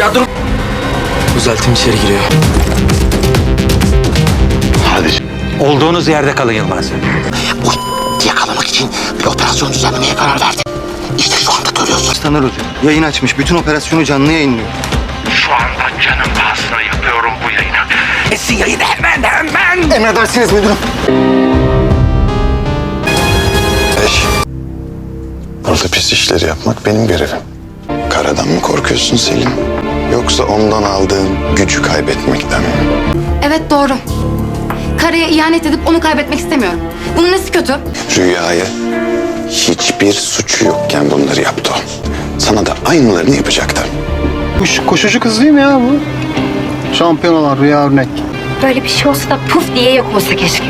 Ya dur. Düzeltim içeri giriyor. Hadi. Olduğunuz yerde kalın Yılmaz. Bu yakalamak için bir operasyon düzenlemeye karar verdi. İşte şu anda görüyorsun. Taner Hoca yayın açmış. Bütün operasyonu canlı yayınlıyor. Şu anda canım pahasına yapıyorum bu yayını. Esin yayını hemen hemen. Emredersiniz müdürüm. Beş. Burada pis işleri yapmak benim görevim. Karadan mı korkuyorsun Selim? Yoksa ondan aldığın gücü kaybetmekten mi? Evet doğru. Karaya ihanet edip onu kaybetmek istemiyorum. Bunun nesi kötü? Rüyaya hiçbir suçu yokken bunları yaptı o. Sana da aynılarını yapacaktı. Koş, koşucu kız değil mi ya bu? Şampiyon olan rüya örnek. Böyle bir şey olsa da puf diye yok olsa keşke.